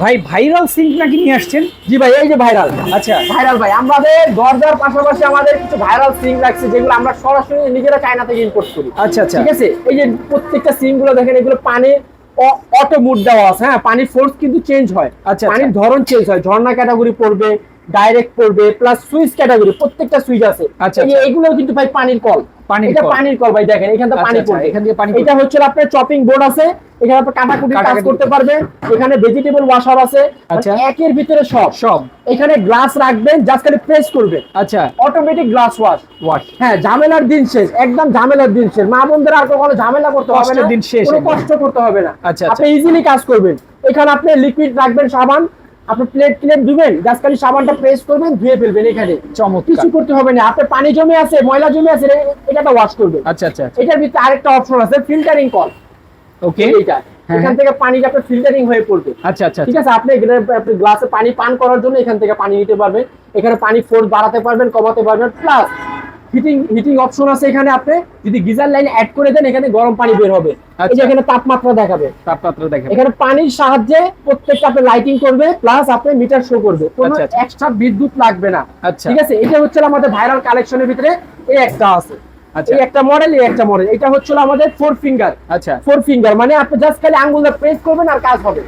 ভাই viral sync নাকি নিয়ে আসছেন? জি ভাই এই যে ভাইরাল আচ্ছা। ভাইরাল ভাই আমাদের দরজার পাশাপাশি আমাদের কিছু ভাইরাল সিং রাখছে যেগুলো আমরা সরাসরি নিজেরা চায়না থেকে ইম্পোর্ট করি। আচ্ছা আচ্ছা। ঠিক আছে? এই যে প্রত্যেকটা সিংগুলো দেখেন এগুলো পানি অটো মুড দেওয়া আছে হ্যাঁ? পানির ফোর্স কিন্তু চেঞ্জ হয়। আচ্ছা, পানির আচ্ছা। ধরন চেঞ্জ হয়। ঝর্ণা ক্যাটাগরি পড়বে ডাইরেক্ট পড়বে প্লাস সুইচ ক্যাটাগরি প্রত্যেকটা সুইচ আছে। আচ্ছা, আচ্ছা। এগুলো কিন্তু ভাই পানির কল পানির এটা পানির কল ভাই দেখেন এখান থেকে আচ্ছা, পানি আচ্ছা, পড়বে। এখান দিয়ে পানি এটা হচ্ছে আপনার চপিং বোর্ড আছে এখানে আপনি কাটাকুটি কাজ করতে পারবেন। এখানে ভেজিটেবল ওয়াশার আছে। আচ্ছা। মানে একের ভিতরে সব। সব। এখানে গ্লাস রাখবেন জাস্ট খালি প্রেস করবেন। আচ্ছা। অটোমেটিক গ্লাস ওয়াশ ওয়াট হ্যাঁ ঝামেলার দিন শেষ একদম ঝামেলার দিন শেষ। মা বোনদের আর কখনো ঝামেলা করতে হবে না দিন শেষ কোনো কষ্ট করতে হবে না। আচ্ছা, আপনি ইজিলি কাজ করবেন। এখানে আপনি লিকুইড রাখবেন সাবান আপনি প্লেট প্লেট দিবেন জাস্ট খালি সাবানটা প্রেস করবেন ধুয়ে ফেলবেন এখানে। চমৎকার। কিছু করতে হবে না আপনি পানি জমে আছে ময়লা জমে আছে এটাটা ওয়াশ করবেন। আচ্ছা আচ্ছা এটার ভিতরে আরেকটা অপশন আছে ফিল্টারিং কল। ওকে এইটা। হ্যাঁ, এখান হ্যাঁ। থেকে পানিটা আপনার ফিল্টারিং হয়ে পড়বে। আচ্ছা আচ্ছা ঠিক আছে আপনি এখানে আপনি গ্লাসে পানি পান করার জন্য এখান থেকে পানি নিতে পারবেন। এখানে পানি ফোর্স বাড়াতে পারবেন কমাতে পারবেন প্লাস হিটিং হিটিং অপশন আছে এখানে আপনি যদি গিজার লাইন অ্যাড করে দেন এখানে গরম পানি বের হবে। এই যে আচ্ছা। এখানে তাপমাত্রা দেখাবে। তাপমাত্রা দেখেন এখানে পানির সাহায্যে প্রত্যেকটা আপনি লাইটিং করবে প্লাস আপনি মিটার শো করবে। কোনো আচ্ছা, আচ্ছা। এক্সট্রা বিদ্যুৎ লাগবে না। আচ্ছা। ঠিক আছে? এটা হচ্ছে আমাদের ভাইরাল কালেকশনের ভিতরে এই একটা আছে। আচ্ছা। এই একটা মডেল এই একটা মডেল এটা হচ্ছে আমাদের ফোর ফিঙ্গার আচ্ছা। ফোর ফিঙ্গার মানে আপনি জাস্ট খালি আঙ্গুল প্রেস করবেন আর কাজ হবে।